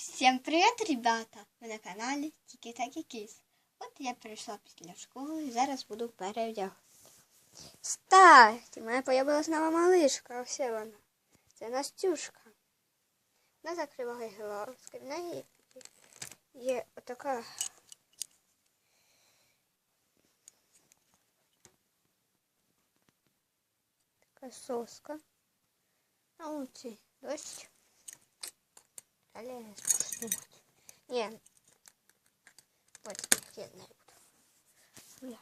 Всем привет, ребята! Ви на каналі Тільки Такі Кіс. От я прийшла після школи і зараз буду переодягати. Кстати, в мене появилась нова малишка, ось вона. Це Настюшка. Вона закриває глазки. В неї є отака. Така соска. На вулиці дощ. Але. Ні. Ось я не буду.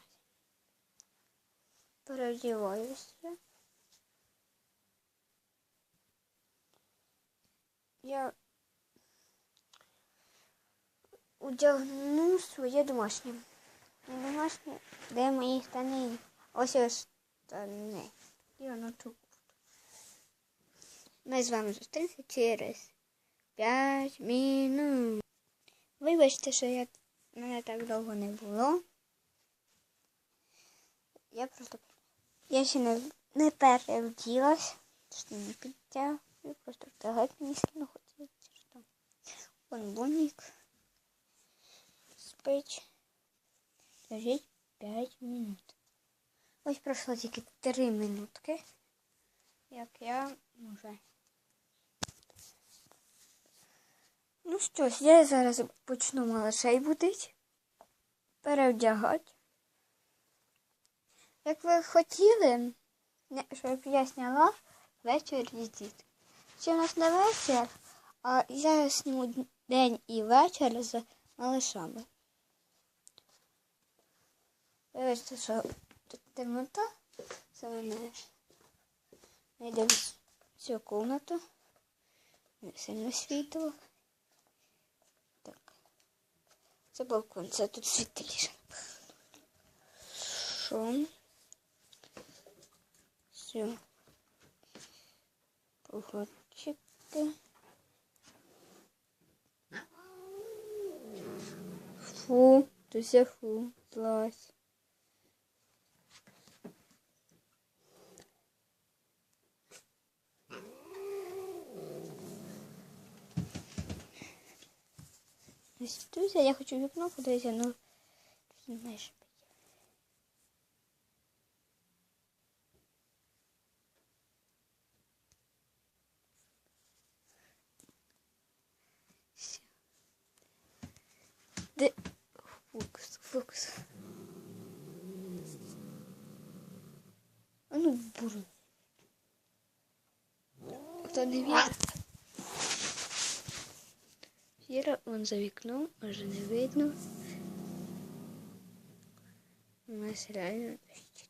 Переодіваюся. Я одягну своє домашнє. Домашнє, де мої штани. Ось ось штани. І воно тут. Ми з вами зустрінемося через 5 минут. Вибачте, що я мене так довго не було. Я просто я ще не, не перевділась, що не підтягую, просто вдягати мені сильно хотілося. Що Вон бунік. Спить. Лежить 5 минут. Ось пройшло тільки 3 минутки, як я вже. Ну що ж, я зараз почну малышей будить, перевдягати. Як ви хотіли, щоб я сняла вечір з дітки. Ще у нас не вечір, а я сніму день і вечір з малышами. Вибачте, що тут темнота, це мене йде в цю кімнату, не сильно світло. Це балкон, це тут світліше. Шум. Все. Погодчики. Фу, тут все фу, злазь. Туся, я хочу вікно подивитися, ну знаєш. Де фокус, фокус. А ну буру. Хто не вірить? Віра, он за вікном, може не видно. У нас реально дощ.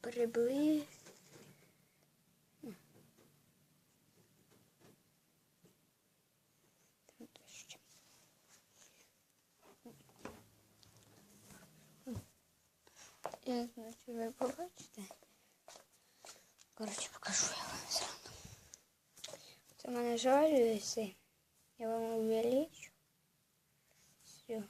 Прибли. Там. Я знаю, чи ви побачите. Коротше, покажу я вам зразу. Це в мене жалюється. Я вам увеличу. Все.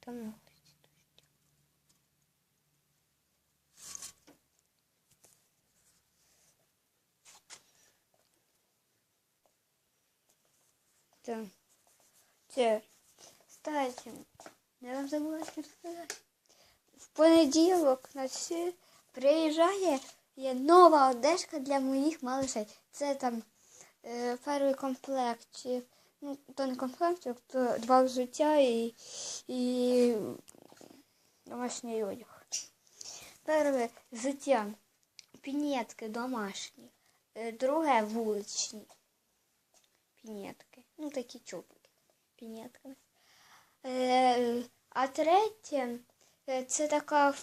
Там находится дождь. Так. Це, кстати, я вам забула сказати. В понеділок на всі Приїжджає є нова одежка для моїх малышей. Це там е, перший комплект. Ну, то не комплект, то два взуття і, і домашній одяг. Перше взуття пінетки домашні, е, друге вуличні пінетки. Ну, такі чубики пінетками. Е, а третє е, це така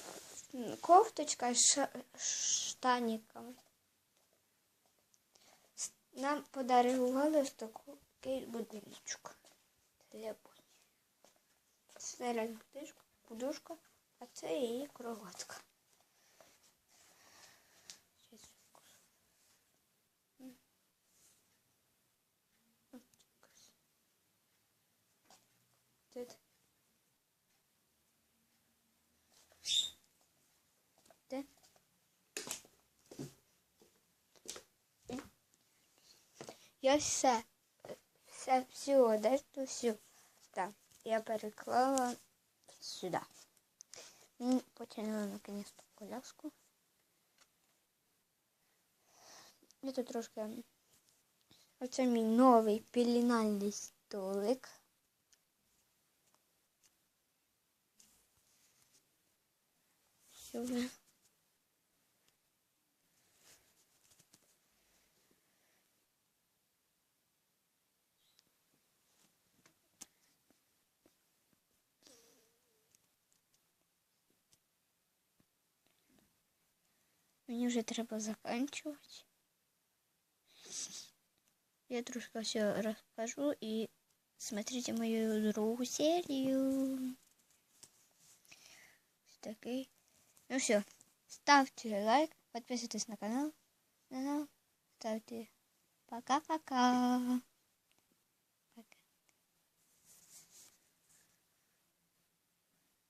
кофточка з штаніками. Нам подарували ось такий будиночок. Для буні. Це подушка, а це її кроватка. Тут Я все, все, всю одежду, всю. Так, я переклала сюди. Ну, Потягнула наконец-то коляску. Я тут трошки. Оце мій новий пілінальний столик. Сюди. Мені вже треба заканчувати. Я трошки все расскажу и смотрите мою другую серию. Такой. Ну все. Ставьте лайк, подписывайтесь. На канал. Ставьте. Пока-пока.